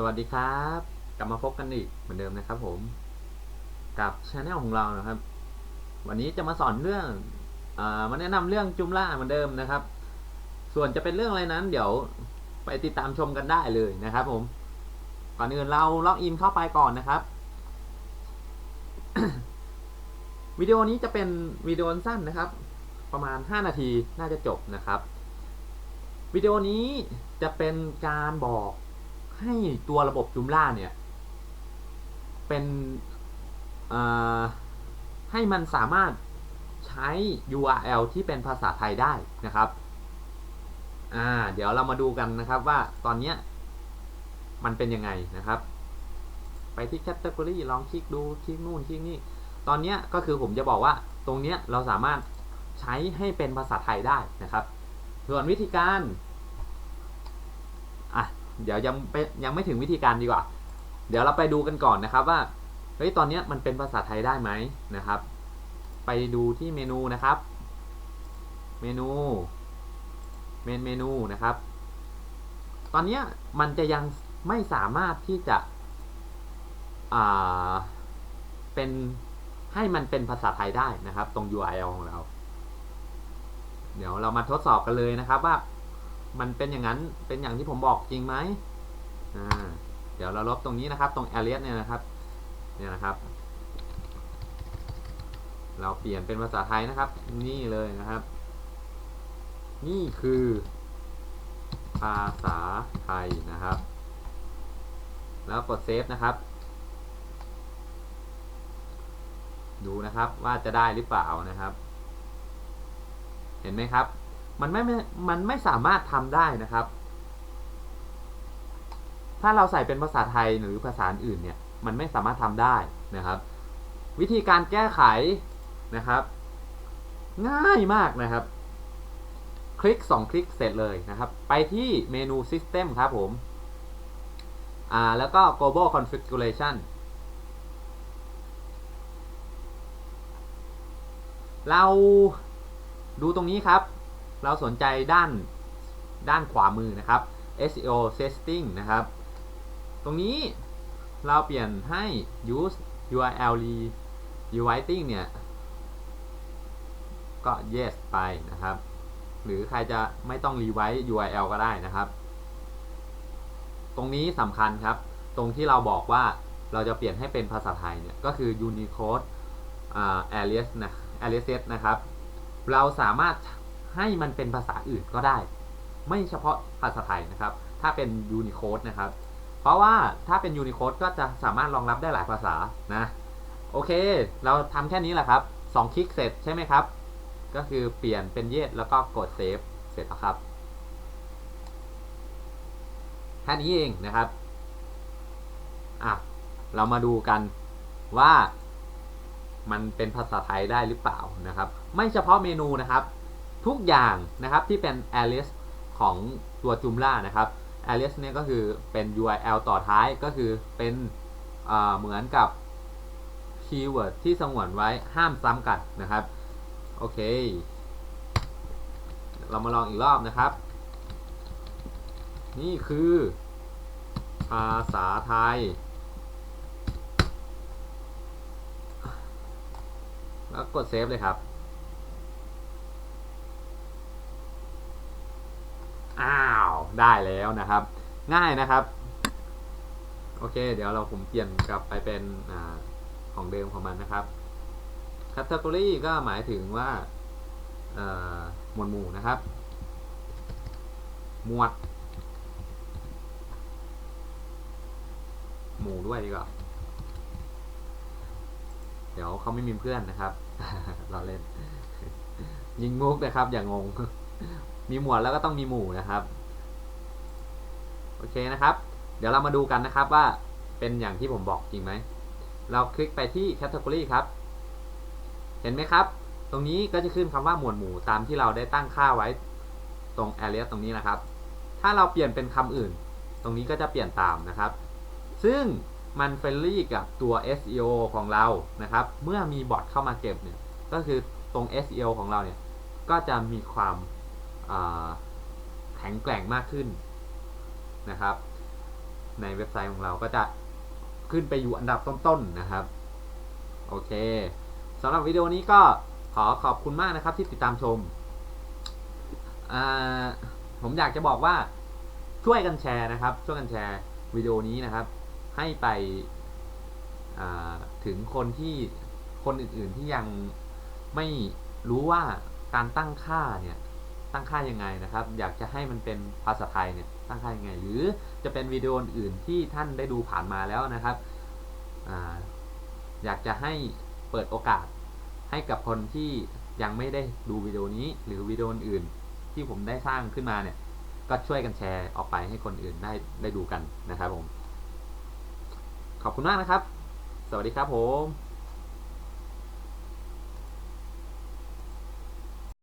สวัสดีครับ กลับมาพบกันอีกเหมือนเดิมนะครับผม กับช anel ของเรานะครับ วันนี้จะมาสอนเรื่องอมาแนะนำเรื่องจุมล่าเหมือนเดิมนะครับ ส่วนจะเป็นเรื่องอะไรนั้น เดี๋ยวไปติดตามชมกันได้เลยนะครับ ผม ก่อนอื่นเราล็อกอินเข้าไปก่อนนะครับ วิดีโอนี้จะเป็นวิดีโอสั้นนะครับ ประมาณ 5 นาทีน่าจะจบนะครับ วิดีโอนี้จะเป็นการบอก ให้ตัวระบบจุมล่าเนี่ย เป็นให้มันสามารถใช้ URL ที่เป็นภาษาไทยได้นะครับอ่าเดี๋ยวเรามาดูกันนะครับว่าตอนเนี้ยมันเป็นยังไงนะครับ ไปที่ Category ลองคลิกดูคลิกนู่นคลิกนี่ตอนเนี้ยก็คือผมจะบอกว่าตรงเนี้ยเราสามารถใช้ให้เป็นภาษาไทยได้นะครับ ส่วนวิธีการ เดี๋ยวยังไปยังไม่ถึงวิธีการดีกว่า เดี๋ยวเราไปดูกันก่อนนะครับว่าเฮ้ยตอนนี้มันเป็นภาษาไทยได้ไหมนะครับ ไปดูที่เมนูนะครับ เมนูเมนเมนูนะครับ ตอนนี้มันจะยังไม่สามารถที่จะอ่าเป็นให้มันเป็นภาษาไทยได้นะครับ ตรง URL ของเรา เดี๋ยวเรามาทดสอบกันเลยนะครับว่า มันเป็นอย่างนั้นเป็นอย่างที่ผมบอกจริงไหมอ่าเดี๋ยวเราลบตรงนี้นะครับ ตรง alias เนี่ยนะครับเนี่ยนะครับ เราเปลี่ยนเป็นภาษาไทยนะครับ นี่เลยนะครับ นี่คือภาษาไทยนะครับ แล้วกดเซฟนะครับ ดูนะครับว่าจะได้หรือเปล่านะครับ เห็นไหมครับ มันไม่มันไม่สามารถทำได้นะครับ ถ้าเราใส่เป็นภาษาไทยหรือภาษาอื่นเนี่ย มันไม่สามารถทำได้นะครับ วิธีการแก้ไขนะครับ ง่ายมากนะครับ คลิก 2 คลิกเสร็จเลยนะครับ ไปที่เมนู System ครับผมอ่าแล้วก็ Global Configuration เราดูตรงนี้ครับ เราสนใจด้านด้านขวามือนะครับ SEO setting นะครับ ตรงนี้เราเปลี่ยนให้ use URL rewriting เนี่ย ก็ yes ไปนะครับ หรือใครจะไม่ต้อง rewrite URL ก็ได้นะครับ ตรงนี้สำคัญครับ ตรงที่เราบอกว่าเราจะเปลี่ยนให้เป็นภาษาไทยเนี่ย ก็คือ Unicode alias นะ alias นะครับ เราสามารถใให้มันเป็นภาษาอื่นก็ได้ ไม่เฉพาะภาษาไทยนะครับ ถ้าเป็น Unicode นะครับ เพราะว่าถ้าเป็น Unicode ก็จะสามารถรองรับได้หลายภาษานะโอเค เราทำแค่นี้แหละครับ2คลิกเสร็จใช่ไหมครับ ก็คือเปลี่ยนเป็นเยสแล้วก็กดเซฟเสร็จแล้วครับแค่นี้เองนะครับอะเรามาดูกันว่ามันเป็นภาษาไทยได้หรือเปล่านะครับ ไม่เฉพาะเมนูนะครับ ทุกอย่างนะครับที่เป็น alias ของตัวจุมล่านะครับ alias เนี่ยก็คือเป็น URL ต่อท้ายก็คือเป็นเหมือนกับคีย์เวิร์ดที่สงวนไว้ห้ามซ้ำกันนะครับ โอเค เรามาลองอีกรอบนะครับ นี่คือ ภาษาไทย แล้วกดเซฟเลยครับ อ้าว ได้แล้วนะครับ ง่ายนะครับ โอเค เดี๋ยวเราผมเปลี่ยนกลับไปเป็นอของเดิมของมันนะครับ category ก็หมายถึงว่าหมวดหมู่นะครับ หมวด หมู่ด้วยดีกว่าเดี๋ยวเขาไม่มีเพื่อนนะครับเราเล่นยิงมุกนะครับ อย่างงง มีหมวดแล้วก็ต้องมีหมู่นะครับ โอเคนะครับ เดี๋ยวเรามาดูกันนะครับว่าเป็นอย่างที่ผมบอกจริงไหม เราคลิกไปที่ category ครับ เห็นไหมครับ ตรงนี้ก็จะขึ้นคำว่าหมวดหมู่ตามที่เราได้ตั้งค่าไว้ตรง area ตรงนี้นะครับ ถ้าเราเปลี่ยนเป็นคำอื่น ตรงนี้ก็จะเปลี่ยนตามนะครับ ซึ่งมันเฟรนลี่กับตัว SEO ของเรานะครับ เมื่อมีบอทเข้ามาเก็บเนี่ย ก็คือตรง SEO ของเราเนี่ย ก็จะมีความแข็งแกร่งมากขึ้น นะครับ ในเว็บไซต์ของเราก็จะขึ้นไปอยู่อันดับต้นๆนะครับ โอเคสำหรับวิดีโอนี้ก็ขอขอบคุณมากนะครับที่ติดตามชม ผมอยากจะบอกว่าช่วยกันแชร์นะครับ ช่วยกันแชร์วิดีโอนี้นะครับ ให้ไปถึงคนที่คนอื่นๆที่ยังไม่รู้ว่าการตั้งค่าเนี่ย ตั้งค่ายังไงนะครับ อยากจะให้มันเป็นภาษาไทยเนี่ยตั้งค่ายังไง หรือจะเป็นวิดีโออื่นที่ท่านได้ดูผ่านมาแล้วนะครับออยากจะให้เปิดโอกาสให้กับคนที่ยังไม่ได้ดูวิดีโอนี้ หรือวิดีโออื่นที่ผมได้สร้างขึ้นมาเนี่ยก็ช่วยกันแชร์ออกไปให้คนอื่นได้ได้ดูกันนะครับผม ขอบคุณมากนะครับ สวัสดีครับผม